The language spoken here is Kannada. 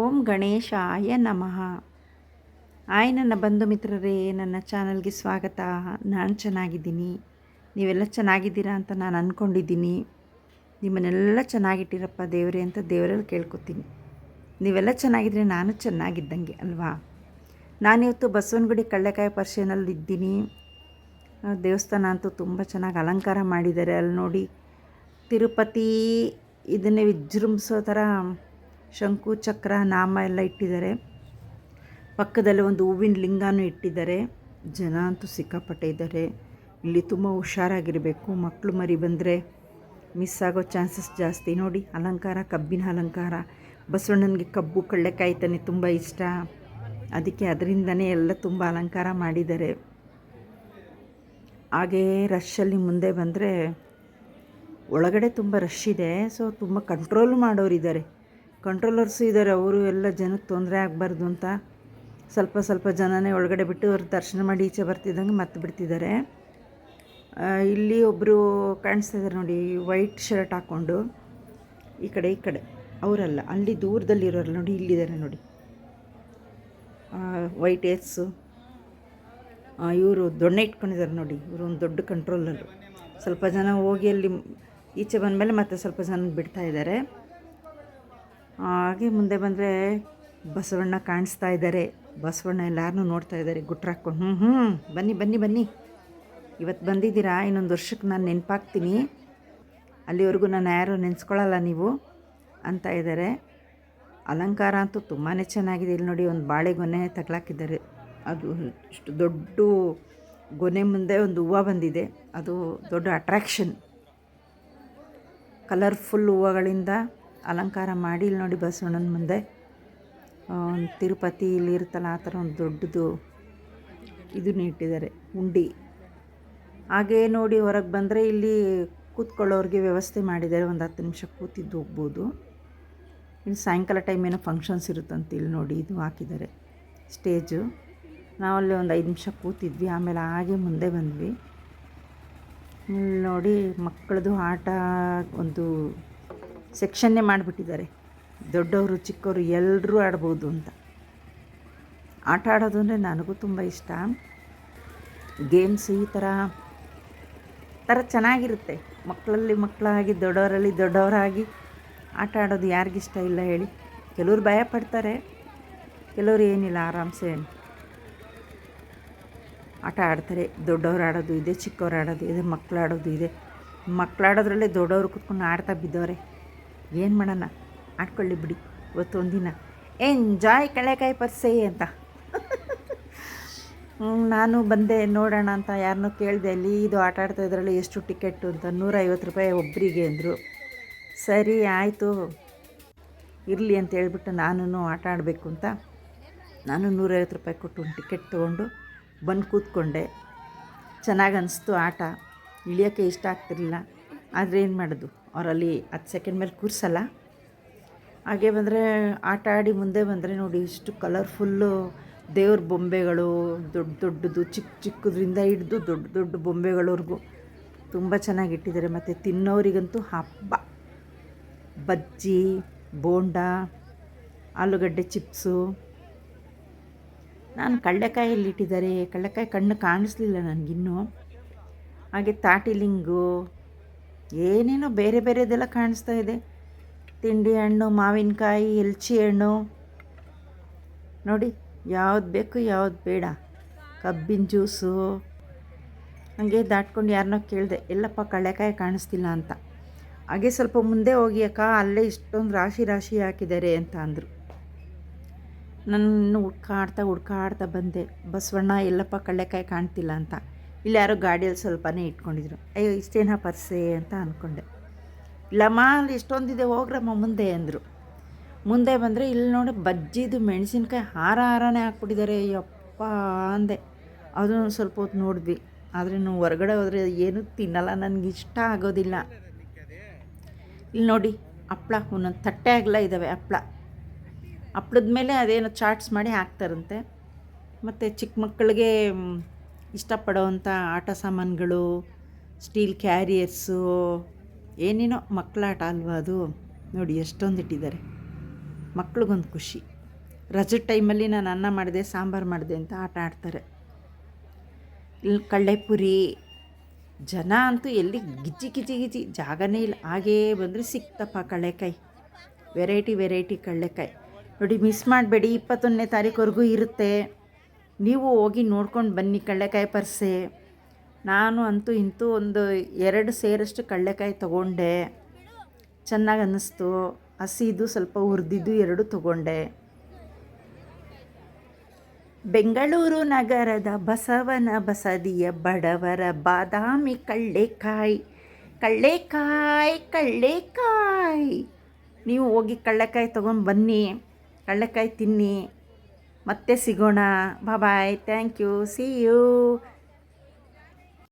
ಓಂ ಗಣೇಶಾಯ ನಮಃ. ಆಯ್ ನನ್ನ ಬಂಧು ಮಿತ್ರರೇ, ನನ್ನ ಚಾನಲ್ಗೆ ಸ್ವಾಗತ. ನಾನು ಚೆನ್ನಾಗಿದ್ದೀನಿ. ನೀವೆಲ್ಲ ಚೆನ್ನಾಗಿದ್ದೀರಾ ಅಂತ ನಾನು ಅಂದ್ಕೊಂಡಿದ್ದೀನಿ ನಿಮ್ಮನ್ನೆಲ್ಲ ಚೆನ್ನಾಗಿಟ್ಟಿರಪ್ಪ ದೇವರೇ ಅಂತ ದೇವರಲ್ಲಿ ಕೇಳ್ಕೊತೀನಿ. ನೀವೆಲ್ಲ ಚೆನ್ನಾಗಿದ್ರೆ ನಾನು ಚೆನ್ನಾಗಿದ್ದಂಗೆ, ಅಲ್ವಾ? ನಾನಿವತ್ತು ಬಸವನಗುಡಿ ಕಳ್ಳೆಕಾಯಿ ಪರ್ಷನಲ್ಲಿ ಇದ್ದೀನಿ. ದೇವಸ್ಥಾನ ಅಂತೂ ತುಂಬ ಚೆನ್ನಾಗಿ ಅಲಂಕಾರ ಮಾಡಿದ್ದಾರೆ. ಅಲ್ಲಿ ನೋಡಿ ತಿರುಪತಿ, ಇದನ್ನೇ ವಿಜೃಂಭಿಸೋ ಥರ ಶಂಕು, ಚಕ್ರ, ನಾಮ ಎಲ್ಲ ಇಟ್ಟಿದ್ದಾರೆ. ಪಕ್ಕದಲ್ಲಿ ಒಂದು ಹೂವಿನ ಲಿಂಗನೂ ಇಟ್ಟಿದ್ದಾರೆ. ಜನ ಅಂತೂ ಸಿಕ್ಕಾಪಟ್ಟೆ ಇದ್ದಾರೆ. ಇಲ್ಲಿ ತುಂಬ ಹುಷಾರಾಗಿರಬೇಕು. ಮಕ್ಕಳು ಮರಿ ಬಂದರೆ ಮಿಸ್ ಆಗೋ ಚಾನ್ಸಸ್ ಜಾಸ್ತಿ. ನೋಡಿ, ಅಲಂಕಾರ, ಕಬ್ಬಿನ ಅಲಂಕಾರ. ಬಸವಣ್ಣನಿಗೆ ಕಬ್ಬು ಕಳ್ಳೆಕಾಯಿ ತಾನೆ ತುಂಬ ಇಷ್ಟ. ಅದಕ್ಕೆ ಅದರಿಂದನೇ ಎಲ್ಲ ತುಂಬ ಅಲಂಕಾರ ಮಾಡಿದ್ದಾರೆ. ಹಾಗೇ ರಶ್ಶಲ್ಲಿ ಮುಂದೆ ಬಂದರೆ ಒಳಗಡೆ ತುಂಬ ರಶ್ ಇದೆ. ಸೊ ತುಂಬ ಕಂಟ್ರೋಲ್ ಮಾಡೋರಿದ್ದಾರೆ. ಕಂಟ್ರೋಲರ್ಸು ಇದ್ದಾರೆ ಅವರು ಎಲ್ಲ ಜನಕ್ಕೆ ತೊಂದರೆ ಆಗಬಾರ್ದು ಅಂತ. ಸ್ವಲ್ಪ ಸ್ವಲ್ಪ ಜನನೇ ಒಳಗಡೆ ಬಿಟ್ಟು ಅವ್ರು ದರ್ಶನ ಮಾಡಿ ಈಚೆ ಬರ್ತಿದ್ದಂಗೆ ಮತ್ತೆ ಬಿಡ್ತಿದ್ದಾರೆ ಇಲ್ಲಿ ಒಬ್ಬರು ಕಾಣಿಸ್ತಾ ಇದ್ದಾರೆ ನೋಡಿ ವೈಟ್ ಶರ್ಟ್ ಹಾಕ್ಕೊಂಡು ಈ ಕಡೆ ಈ ಕಡೆ. ಅವರಲ್ಲ, ಅಲ್ಲಿ ದೂರದಲ್ಲಿರೋರು ನೋಡಿ ಇಲ್ಲಿದ್ದಾರೆ ನೋಡಿ. ವೈಟ್ ಏರ್ಸು ಇವರು ದೊಣ್ಣೆ ಇಟ್ಕೊಂಡಿದ್ದಾರೆ ನೋಡಿ, ಇವರು ಒಂದು ದೊಡ್ಡ ಕಂಟ್ರೋಲರು ಸ್ವಲ್ಪ ಜನ ಹೋಗಿ ಅಲ್ಲಿ ಈಚೆ ಬಂದಮೇಲೆ ಮತ್ತೆ ಸ್ವಲ್ಪ ಜನ ಬಿಡ್ತಾ ಇದ್ದಾರೆ ಹಾಗೆ ಮುಂದೆ ಬಂದರೆ ಬಸವಣ್ಣ ಕಾಣಿಸ್ತಾ ಇದ್ದಾರೆ. ಬಸವಣ್ಣ ಎಲ್ಲರೂ ನೋಡ್ತಾ ಇದ್ದಾರೆ ಗುಟ್ರಾಕೊಂಡು ಹ್ಞೂ ಹ್ಞೂ ಬನ್ನಿ ಬನ್ನಿ ಬನ್ನಿ. ಇವತ್ತು ಬಂದಿದ್ದೀರಾ? ಇನ್ನೊಂದು ವರ್ಷಕ್ಕೆ ನಾನು ನೆನಪಾಗ್ತೀನಿ. ಅಲ್ಲಿವರೆಗೂ ನಾನು ಯಾರು ನೆನೆಸ್ಕೊಳ್ಳಲ್ಲ ನೀವು ಅಂತ ಇದ್ದಾರೆ. ಅಲಂಕಾರ ಅಂತೂ ತುಂಬಾ ಚೆನ್ನಾಗಿದೆ. ಇಲ್ಲಿ ನೋಡಿ ಒಂದು ಬಾಳೆಗೊನೆ ತಗ್ಲಾಕಿದ್ದಾರೆ. ಅದು ಇಷ್ಟು ದೊಡ್ಡ ಗೊನೆ ಮುಂದೆ ಒಂದು ಹೂವು ಬಂದಿದೆ. ಅದು ದೊಡ್ಡ ಅಟ್ರ್ಯಾಕ್ಷನ್ ಕಲರ್ಫುಲ್ ಹೂವುಗಳಿಂದ ಅಲಂಕಾರ ಮಾಡಿ, ಇಲ್ಲಿ ನೋಡಿ ಬಸವಣ್ಣನ ಮುಂದೆ. ತಿರುಪತಿ ಇಲ್ಲಿ ಇರುತ್ತಲ್ಲ, ಆ ಥರ ಒಂದು ದೊಡ್ಡದು ಇದನ್ನ ಇಟ್ಟಿದ್ದಾರೆ ಉಂಡಿ. ಹಾಗೇ ನೋಡಿ ಹೊರಗೆ ಬಂದರೆ ಇಲ್ಲಿ ಕೂತ್ಕೊಳ್ಳೋರಿಗೆ ವ್ಯವಸ್ಥೆ ಮಾಡಿದ್ದಾರೆ, ಒಂದು ಹತ್ತು ನಿಮಿಷ ಕೂತಿದ್ದು ಹೋಗ್ಬೋದು. ಇನ್ನು ಸಾಯಂಕಾಲ ಟೈಮ್ ಏನೋ ಫಂಕ್ಷನ್ಸ್ ಇರುತ್ತಂತ ಇಲ್ಲಿ ನೋಡಿ ಇದು ಹಾಕಿದ್ದಾರೆ ಸ್ಟೇಜು ನಾವಲ್ಲಿ ಒಂದು ಐದು ನಿಮಿಷ ಕೂತಿದ್ವಿ, ಆಮೇಲೆ ಹಾಗೆ ಮುಂದೆ ಬಂದ್ವಿ. ಇಲ್ಲಿ ನೋಡಿ ಮಕ್ಕಳದು ಆಟ, ಒಂದು ಸೆಕ್ಷನ್ನೇ ಮಾಡಿಬಿಟ್ಟಿದ್ದಾರೆ. ದೊಡ್ಡವರು, ಚಿಕ್ಕವರು ಎಲ್ಲರೂ ಆಡ್ಬೋದು ಅಂತ. ಆಟ ಆಡೋದು ಅಂದರೆ ನನಗೂ ತುಂಬ ಇಷ್ಟ. ಗೇಮ್ಸ್ ಈ ಥರ ಥರ ಚೆನ್ನಾಗಿರುತ್ತೆ. ಮಕ್ಕಳಲ್ಲಿ ಮಕ್ಕಳಾಗಿ, ದೊಡ್ಡವರಲ್ಲಿ ದೊಡ್ಡವರಾಗಿ ಆಟ ಆಡೋದು ಯಾರಿಗಿಷ್ಟ ಇಲ್ಲ ಹೇಳಿ. ಕೆಲವ್ರು ಭಯ ಪಡ್ತಾರೆ, ಕೆಲವರು ಏನಿಲ್ಲ, ಆರಾಮ್ಸೆ ಆಟ ಆಡ್ತಾರೆ, ದೊಡ್ಡವ್ರು ಆಡೋದು ಇದೆ, ಚಿಕ್ಕವ್ರು ಆಡೋದು ಇದೆ ಮಕ್ಕಳು ಆಡೋದು ಇದೆ. ಮಕ್ಕಳಾಡೋದ್ರಲ್ಲೇ ದೊಡ್ಡವರು ಕುತ್ಕೊಂಡು ಆಡ್ತಾ ಬಿದ್ದವ್ರೆ. ಏನು ಮಾಡೋಣ? ಆಡ್ಕೊಳ್ಳಿ ಬಿಡಿ. ಇವತ್ತು ಒಂದಿನ. ಎಂಜಾಯ್ ಕಳೆಕಾಯಿ ಪರ್ಸೆ ಅಂತ. ನಾನು ಬಂದೆ ನೋಡೋಣ ಅಂತ. ಯಾರನ್ನೂ ಕೇಳಿದೆ, ಅಲ್ಲಿ ಇದು ಆಟ ಆಡ್ತಾ ಇದ್ರಲ್ಲಿ ಎಷ್ಟು ಟಿಕೆಟು ಅಂತ. ನೂರೈವತ್ತು ರೂಪಾಯಿ ಒಬ್ಬರಿಗೆ ಅಂದರು. ಸರಿ, ಆಯಿತು. ಇರಲಿ ಅಂತ ಹೇಳ್ಬಿಟ್ಟು ನಾನು ಆಟ ಆಡಬೇಕು ಅಂತ. ನಾನು ನೂರೈವತ್ತು ರೂಪಾಯಿ ಕೊಟ್ಟು ಒಂದು ಟಿಕೆಟ್ ತೊಗೊಂಡು ಬಂದು ಕೂತ್ಕೊಂಡೆ. ಚೆನ್ನಾಗಿ ಅನಿಸ್ತು ಆಟ. ಇಳಿಯೋಕ್ಕೆ ಇಷ್ಟ ಆಗ್ತಿರಲಿಲ್ಲ. ಆದರೆ ಏನು ಮಾಡೋದು? ಅವರಲ್ಲಿ ಹತ್ತು ಸೆಕೆಂಡ್ ಮೇಲೆ ಕೂರಿಸಲ್ಲ. ಹಾಗೆ ಬಂದರೆ ಆಟ ಆಡಿ ಮುಂದೆ ಬಂದರೆ ನೋಡಿ ಇಷ್ಟು ಕಲರ್ಫುಲ್ಲು ದೇವ್ರ ಬೊಂಬೆಗಳು, ದೊಡ್ಡ ದೊಡ್ಡದು ಚಿಕ್ಕ ಚಿಕ್ಕದ್ರಿಂದ ಹಿಡಿದು ದೊಡ್ಡ ದೊಡ್ಡ ಬೊಂಬೆಗಳವರೆಗೂ ತುಂಬ ಚೆನ್ನಾಗಿ ಇಟ್ಟಿದ್ದಾರೆ. ಮತ್ತು ತಿನ್ನೋರಿಗಂತೂ ಹಬ್ಬ. ಬಜ್ಜಿ, ಬೋಂಡ, ಆಲೂಗಡ್ಡೆ ಚಿಪ್ಸು. ನಾನು ಕಡಲೆಕಾಯಲ್ಲಿ ಇಟ್ಟಿದ್ದಾರೆ. ಕಡಲೆಕಾಯಿ ಕಣ್ಣು ಕಾಣಿಸ್ಲಿಲ್ಲ ನನಗಿನ್ನೂ. ಹಾಗೆ ತಾಟಿಲಿಂಗು ಏನೇನೋ ಬೇರೆ ಬೇರೆದೆಲ್ಲ ಕಾಣಿಸ್ತಾ ಇದೆ. ತಿಂಡಿ ಹಣ್ಣು, ಮಾವಿನಕಾಯಿ, ಎಲ್ಚಿ ಹಣ್ಣು. ನೋಡಿ, ಯಾವ್ದು ಬೇಕು ಯಾವ್ದು ಬೇಡ. ಕಬ್ಬಿನ ಜ್ಯೂಸು. ಹಾಗೆ ದಾಟ್ಕೊಂಡು ಯಾರನ್ನೋ ಕೇಳಿದೆ, ಎಲ್ಲಪ್ಪ ಕಡಲೆಕಾಯಿ ಕಾಣಿಸ್ತಿಲ್ಲ ಅಂತ. ಹಾಗೆ ಸ್ವಲ್ಪ ಮುಂದೆ ಹೋಗಿ, ಅಕ್ಕ, ಅಲ್ಲೇ ಇಷ್ಟೊಂದು ರಾಶಿ ರಾಶಿ ಹಾಕಿದ್ದಾರೆ ಅಂತ ಅಂದರು. ನಾನು ಹುಡ್ಕಾಡ್ತಾ ಹುಡ್ಕಾಡ್ತಾ ಬಂದೆ, ಬಸವಣ್ಣ, ಎಲ್ಲಪ್ಪ ಕಡಲೆಕಾಯಿ ಕಾಣ್ತಿಲ್ಲ ಅಂತ. ಇಲ್ಲಿ ಯಾರೋ ಗಾಡಿಯಲ್ಲಿ ಸ್ವಲ್ಪನೇ ಇಟ್ಕೊಂಡಿದ್ರು. ಅಯ್ಯೋ, ಇಷ್ಟೇನಾ ಪರ್ಸೆ ಅಂತ ಅಂದ್ಕೊಂಡೆ ಇಲ್ಲಮ್ಮ ಅಲ್ಲಿ ಇಷ್ಟೊಂದಿದೆ ಹೋಗ್ರಮ್ಮ ಮುಂದೆ ಅಂದರು. ಮುಂದೆ ಬಂದರೆ ಇಲ್ಲಿ ನೋಡಿ ಬಜ್ಜಿದು ಮೆಣಸಿನ್ಕಾಯಿ ಹಾರ ಹಾರನೇ ಹಾಕ್ಬಿಟ್ಟಿದ್ದಾರೆ. ಅಯ್ಯಪ್ಪ ಅಂದೆ. ಅದನ್ನು ಸ್ವಲ್ಪ ಹೊತ್ತು ನೋಡಿದ್ವಿ. ಆದರೆ ನಾವು ಹೊರಗಡೆ ಹೋದರೆ ಏನೂ ತಿನ್ನಲ್ಲ. ನನಗೆ ಇಷ್ಟ ಆಗೋದಿಲ್ಲ. ಇಲ್ಲಿ ನೋಡಿ, ಹಪ್ಳ. ಒಂದೊಂದು ತಟ್ಟೆ ಆಗಲ ಇದ್ದಾವೆ ಹಪ್ಳ. ಹಪ್ಳದ ಮೇಲೆ ಅದೇನೋ ಚಾಟ್ಸ್ ಮಾಡಿ ಹಾಕ್ತಾರಂತೆ. ಮತ್ತು ಚಿಕ್ಕ ಮಕ್ಕಳಿಗೆ ಇಷ್ಟಪಡೋವಂಥ ಆಟ ಸಾಮಾನುಗಳು ಸ್ಟೀಲ್ ಕ್ಯಾರಿಯರ್ಸು ಏನೇನೋ ಮಕ್ಕಳ ಆಟ ಅಲ್ವಾ ಅದು. ನೋಡಿ ಎಷ್ಟೊಂದು ಇಟ್ಟಿದ್ದಾರೆ. ಮಕ್ಳಿಗೊಂದು ಖುಷಿ. ರಜದ ಟೈಮಲ್ಲಿ ನಾನು ಅನ್ನ ಮಾಡಿದೆ, ಸಾಂಬಾರು ಮಾಡಿದೆ ಅಂತ ಆಟ ಆಡ್ತಾರೆ. ಇಲ್ಲಿ ಕಳ್ಳೆಪುರಿ, ಜನ ಅಂತೂ ಎಲ್ಲಿ ಗಿಜ್ಜಿ ಗಿಜಿ ಗಿಜಿ ಜಾಗನೇ ಇಲ್ಲ. ಹಾಗೇ ಬಂದರೆ ಸಿಕ್ತಪ್ಪ ಕಳ್ಳೆಕಾಯಿ. Variety variety ಕಳ್ಳೆಕಾಯಿ. ನೋಡಿ ಮಿಸ್ ಮಾಡಬೇಡಿ, ಇಪ್ಪತ್ತೊಂದನೇ ತಾರೀಕುವರೆಗೂ ಇರುತ್ತೆ. ನೀವು ಹೋಗಿ ನೋಡ್ಕೊಂಡು ಬನ್ನಿ ಕಳ್ಳೆಕಾಯಿ ಪರ್ಸೆ. ನಾನು ಅಂತೂ ಇಂತೂ ಒಂದು ಎರಡು ಸೇರಷ್ಟು ಕಳ್ಳೆಕಾಯಿ ತೊಗೊಂಡೆ. ಚೆನ್ನಾಗಿ ಅನ್ನಿಸ್ತು. ಹಸಿದು ಸ್ವಲ್ಪ ಹುರಿದಿದ್ದು ಎರಡು ತಗೊಂಡೆ. ಬೆಂಗಳೂರು ನಗರದ ಬಸವನ ಬಸದಿಯ ಬಡವರ ಬಾದಾಮಿ ಕಳ್ಳೆಕಾಯಿ ಕಳ್ಳೆಕಾಯಿ ಕಳ್ಳೆಕಾಯಿ. ನೀವು ಹೋಗಿ ಕಳ್ಳೆಕಾಯಿ ತೊಗೊಂಡು ಬನ್ನಿ, ಕಳ್ಳೆಕಾಯಿ ತಿನ್ನಿ. ಮತ್ತೆ ಸಿಗೋಣ. Bye thank you see you